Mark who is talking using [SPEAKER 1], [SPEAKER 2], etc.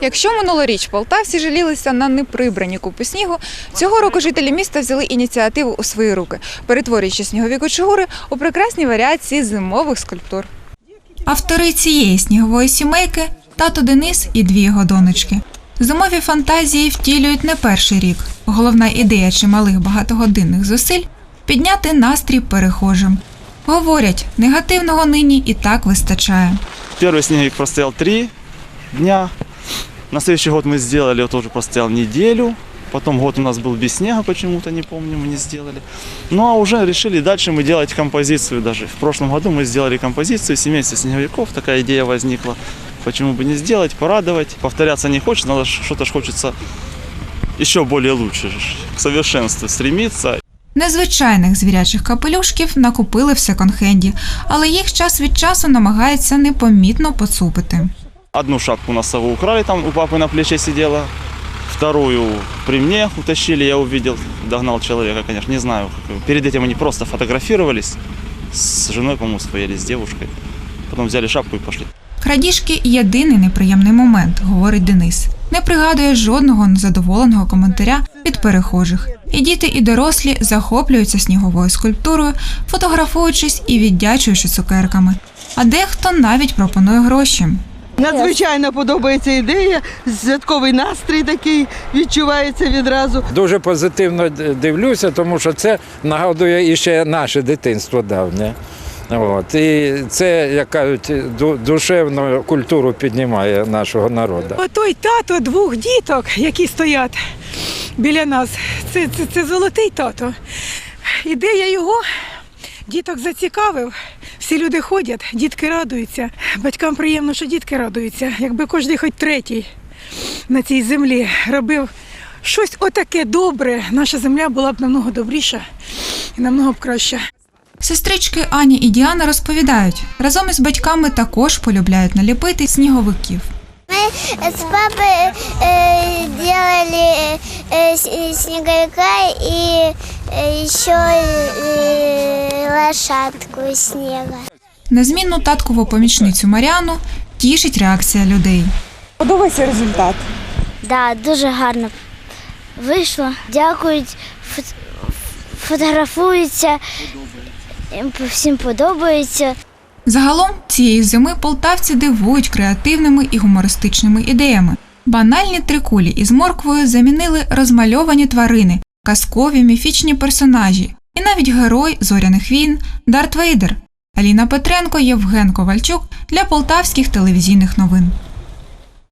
[SPEAKER 1] Якщо минулоріч полтавці жалілися на неприбрані купи снігу, цього року жителі міста взяли ініціативу у свої руки, перетворюючи снігові кучугури у прекрасні варіації зимових скульптур. Автори цієї снігової сімейки тато Денис і дві його донечки. Зимові фантазії втілюють не перший рік. Головна ідея чималих багатогодинних зусиль підняти настрій перехожим. Говорять, негативного нині і так вистачає.
[SPEAKER 2] Первый снеговик простоял три дня. На следующий год мы сделали, вот тоже простоял неделю. Потом год у нас был без снега почему-то, не помню, мы не сделали. Ну а уже решили дальше мы делать композицию даже. В прошлом году мы сделали композицию «Семейство снеговиков». Такая идея возникла. Почему бы не сделать, порадовать. Повторяться не хочется, надо ж- что-то ж хочется еще более лучше, ж, к совершенству стремиться.
[SPEAKER 1] Незвичайних звірячих капелюшків накупили в секонд-хенді, але їх час від часу намагаються непомітно поцупити.
[SPEAKER 2] Одну шапку носовую украли, там у папы на плече сидела. Вторую при мне утащили, я увидел, догнал человека, конечно, не знаю. Перед этим они просто фотографировались с женой, по-моему, своей с девушкой. Потом взяли шапку и пошли.
[SPEAKER 1] Крадіжки єдиний неприємний момент, говорить Денис. Не пригадує жодного незадоволеного коментаря від перехожих. І діти, і дорослі захоплюються сніговою скульптурою, фотографуючись і віддячуючи цукерками. А дехто навіть пропонує гроші.
[SPEAKER 3] Надзвичайно подобається ідея, святковий настрій такий відчувається відразу.
[SPEAKER 4] Дуже позитивно дивлюся, тому що це нагадує іще наше дитинство давнє. От. І це, як кажуть, душевну культуру піднімає нашого народу.
[SPEAKER 5] Отой тато двох діток, які стоять біля нас, це, це, це золотий тато. Ідея його діток зацікавив. Всі люди ходять, дітки радуються. Батькам приємно, що дітки радуються. Якби кожен хоч третій на цій землі робив щось отаке добре, наша земля була б намного добріша і намного б краща.
[SPEAKER 1] Сестрички Ані і Діана розповідають, разом із батьками також полюбляють наліпити сніговиків.
[SPEAKER 6] Мы с папой э, делали э, с- лошадку снега.
[SPEAKER 1] Незмінну таткову помічницю Маріану тішить реакція людей.
[SPEAKER 7] Подобається результат.
[SPEAKER 6] Да, дуже гарно вийшло. Дякують, фот- фотографуються, всім подобається.
[SPEAKER 1] Загалом цієї зими полтавці дивують креативними і гумористичними ідеями. Банальні трикулі із морквою замінили розмальовані тварини, казкові міфічні персонажі і навіть герой зоряних війн Дарт Вейдер. Аліна Петренко, Євген Ковальчук для полтавських телевізійних новин.